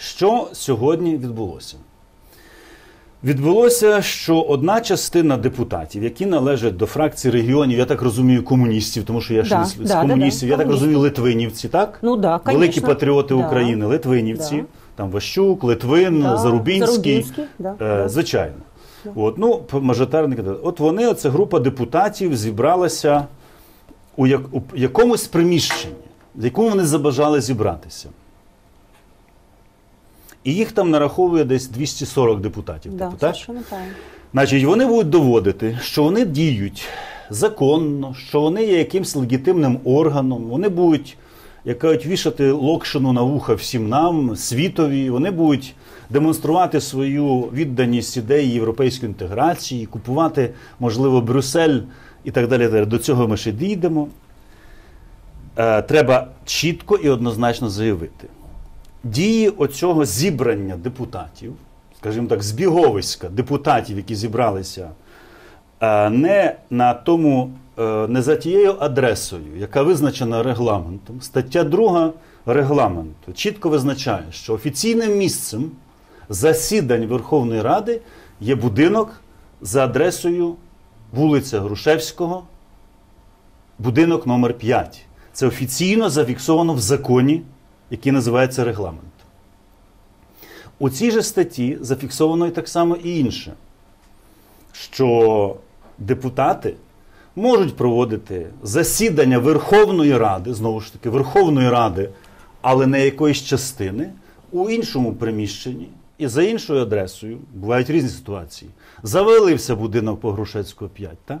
Що сьогодні відбулося? Відбулося, що одна частина депутатів, які належать до фракції регіонів, я так розумію, комуністів, тому що я ще Да, з- да, комуністів, да, я так розумію, литвинівці, так? Ну да, конечно. Великі патріоти. України, литвинівці, там Ващук, Литвин, Зарубінський. Е. Звичайно. От, ну, кандидат. От вони, оця група депутатів, зібралася у, як, у якомусь приміщенні, в якому вони забажали зібратися. І їх там нараховує десь 240 депутатів. Да, типу, так? Значить, вони будуть доводити, що вони діють законно, що вони є якимсь легітимним органом, вони будуть, як кажуть, вішати локшину на вуха всім нам, світові, вони будуть демонструвати свою відданість ідеї європейської інтеграції, купувати, можливо, Брюссель і так далі. До цього ми ще дійдемо. Е, треба чітко і однозначно заявити. Дії оцього зібрання депутатів, скажімо так, збіговиська депутатів, які зібралися е, не на тому, е, не за тією адресою, яка визначена регламентом. Стаття 2 регламенту чітко визначає, що офіційним місцем засідань Верховної Ради є будинок за адресою вулиця Грушевського, будинок номер 5. Це офіційно зафіксовано в законі, який називається регламент. У цій же статті зафіксовано і так само і інше, що депутати можуть проводити засідання Верховної Ради, знову ж таки, Верховної Ради, але не якоїсь частини, у іншому приміщенні і за іншою адресою. Бувають різні ситуації. Завалився будинок по Грушецького 5, так?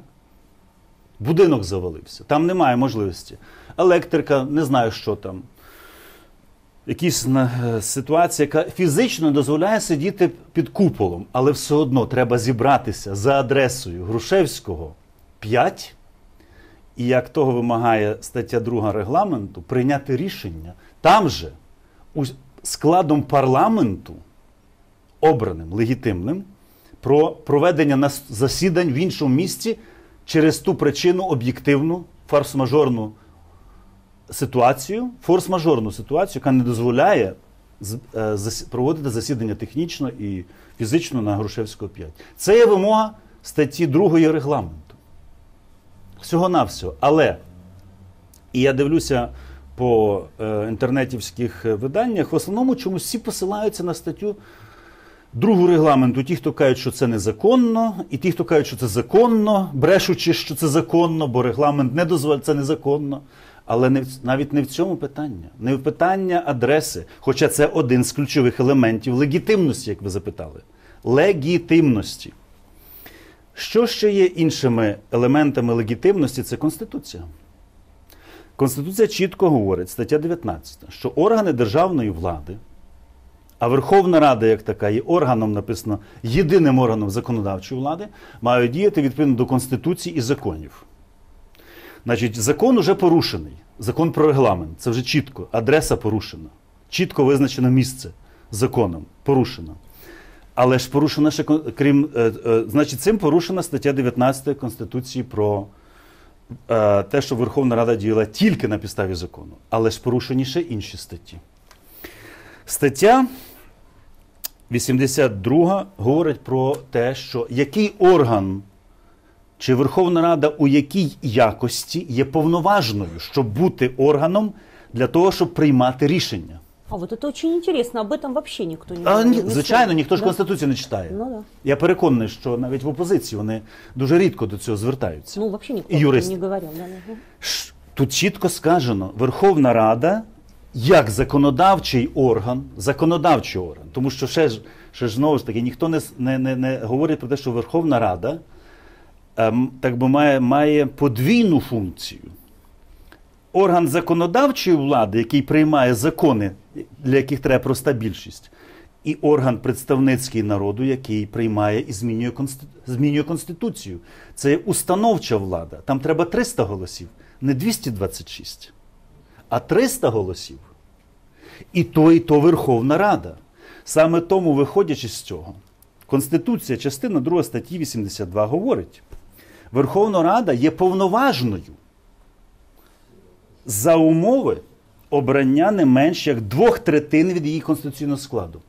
Будинок завалився. Там немає можливості. Електрика, не знаю, що там. Якісь е, ситуація, яка фізично дозволяє сидіти під куполом, але все одно треба зібратися за адресою Грушевського 5, і як того вимагає стаття 2 регламенту, прийняти рішення там же, у- складом парламенту, обраним, легітимним, про проведення засідань в іншому місці через ту причину об'єктивну, форс-мажорну ситуацію, форс-мажорну ситуацію, яка не дозволяє е, проводити засідання технічно і фізично на Грушевського 5. Це є вимога статті 2 регламенту. Всього-навсього. Але, і я дивлюся по е, інтернетівських виданнях, в основному чомусь всі посилаються на статтю другу регламенту. Ті, хто кажуть, що це незаконно, і ті, хто кажуть, що це законно, брешучи, що це законно, бо регламент не дозволяє, це незаконно. Але не навіть не в цьому питання, не в питання адреси, хоча це один з ключових елементів легітимності, як ви запитали. Легітимності. Що ще є іншими елементами легітимності? Це Конституція. Конституція чітко говорить, стаття 19, що органи державної влади, а Верховна Рада, як така, є органом, написано, єдиним органом законодавчої влади, мають діяти відповідно до Конституції і законів. Значить, закон уже порушений. Закон про регламент. Це вже чітко. Адреса порушена. Чітко визначено місце законом. Порушено. Але ж порушена ще крім. е, е, значить, цим порушена стаття 19 Конституції про е, те, що Верховна Рада діяла тільки на підставі закону. Але ж порушені ще інші статті. Стаття 82 говорить про те, що який орган чи Верховна Рада у якій якості є повноважною, щоб бути органом для того, щоб приймати рішення. А вот это очень интересно, об этом вообще никто не А, говорил. ні, ни звичайно, слова. ніхто ж Да? Конституцію не читає. Ну да. Я переконаний, що навіть в опозиції вони дуже рідко до цього звертаються. Ну, вообще никто И об этом юрист. не говорил. Да, да. Ш- Тут чітко сказано, Верховна Рада як законодавчий орган, законодавчий орган, тому що ще ж, ще ж знову ж таки ніхто не, с- не, не, не говорить про те, що Верховна Рада ем, так би має, має подвійну функцію. Орган законодавчої влади, який приймає закони, для яких треба проста більшість, і орган представницький народу, який приймає і змінює, змінює Конституцію. Це є установча влада. Там треба 300 голосів, не 226, а 300 голосів. І то, і то Верховна Рада. Саме тому, виходячи з цього, Конституція, частина 2 статті 82 говорить: Верховна Рада є повноважною за умови обрання не менш як двох третин від її конституційного складу.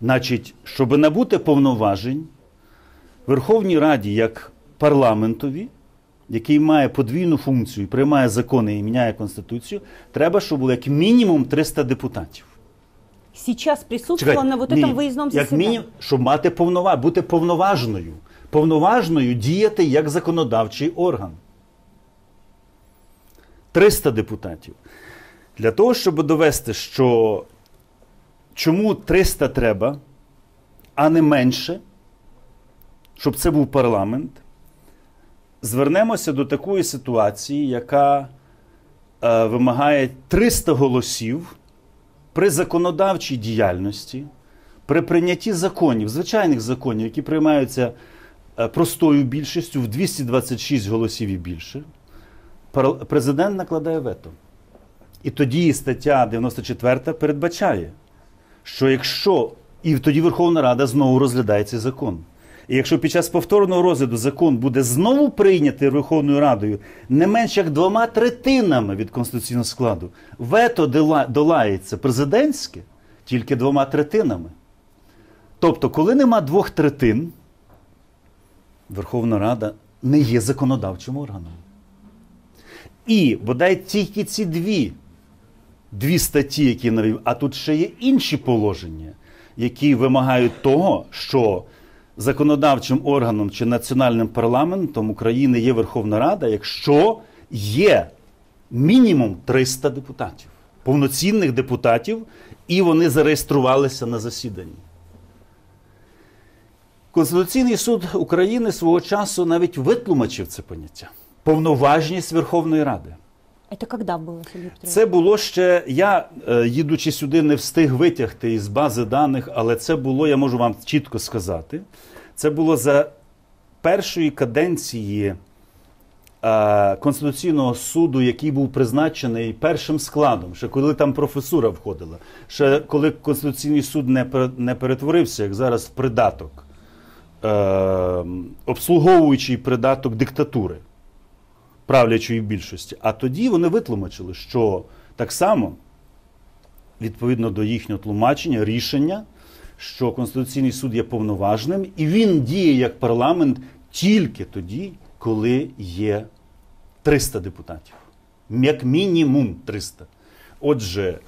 Значить, щоб набути повноважень Верховній Раді як парламентові, який має подвійну функцію, приймає закони і міняє Конституцію, треба, щоб було як мінімум 300 депутатів. Сейчас присутствовала на вот ні, этом выездном як заседании. мінімум, щоб мати повнова, бути повноважною. Повноважною діяти як законодавчий орган. 300 депутатів. Для того, щоб довести, що чому 300 треба, а не менше, щоб це був парламент, звернемося до такої ситуації, яка е, вимагає 300 голосів при законодавчій діяльності, при прийнятті законів, звичайних законів, які приймаються простою більшістю в 226 голосів і більше, президент накладає вето. І тоді стаття 94 передбачає, що якщо і тоді Верховна Рада знову розглядає цей закон. І якщо під час повторного розгляду закон буде знову прийнятий Верховною Радою не менш як двома третинами від конституційного складу, вето долається президентське тільки двома третинами. Тобто, коли нема двох третин, Верховна Рада не є законодавчим органом. І бодай тільки ці дві дві статті, які навів, а тут ще є інші положення, які вимагають того, що законодавчим органом чи національним парламентом України є Верховна Рада, якщо є мінімум 300 депутатів, повноцінних депутатів, і вони зареєструвалися на засіданні. Конституційний суд України свого часу навіть витлумачив це поняття повноважність Верховної Ради. Было, Сергей Петрович? Це було ще. Я, е, їдучи сюди, не встиг витягти із бази даних, але це було, я можу вам чітко сказати. Це було за першої каденції е, Конституційного суду, який був призначений першим складом, ще коли там професура входила, ще коли Конституційний суд не, не перетворився, як зараз в придаток, е, обслуговуючий придаток диктатури правлячої більшості. А тоді вони витлумачили, що так само, відповідно до їхнього тлумачення, рішення, що Конституційний суд є повноважним, і він діє як парламент тільки тоді, коли є 300 депутатів. Як мінімум 300. Отже,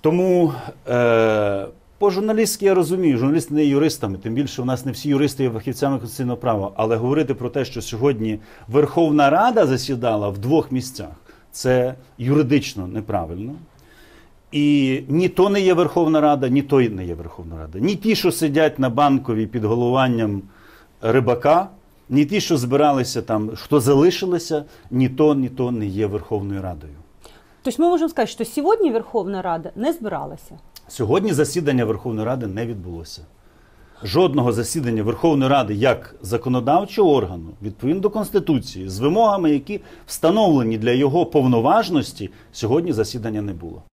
тому е, по журналістськи я розумію, журналісти не є юристами, тим більше у нас не всі юристи є фахівцями конституційного права. Але говорити про те, що сьогодні Верховна Рада засідала в двох місцях, це юридично неправильно. І ні то не є Верховна Рада, ні то не є Верховна Рада. Ні ті, що сидять на банковій під головуванням рибака, ні ті, що збиралися там, хто залишилися, ні то, ні то не є Верховною Радою. То ми можемо сказати, що сьогодні Верховна Рада не збиралася. Сьогодні засідання Верховної Ради не відбулося. Жодного засідання Верховної Ради як законодавчого органу, відповідно до Конституції, з вимогами, які встановлені для його повноважності, сьогодні засідання не було.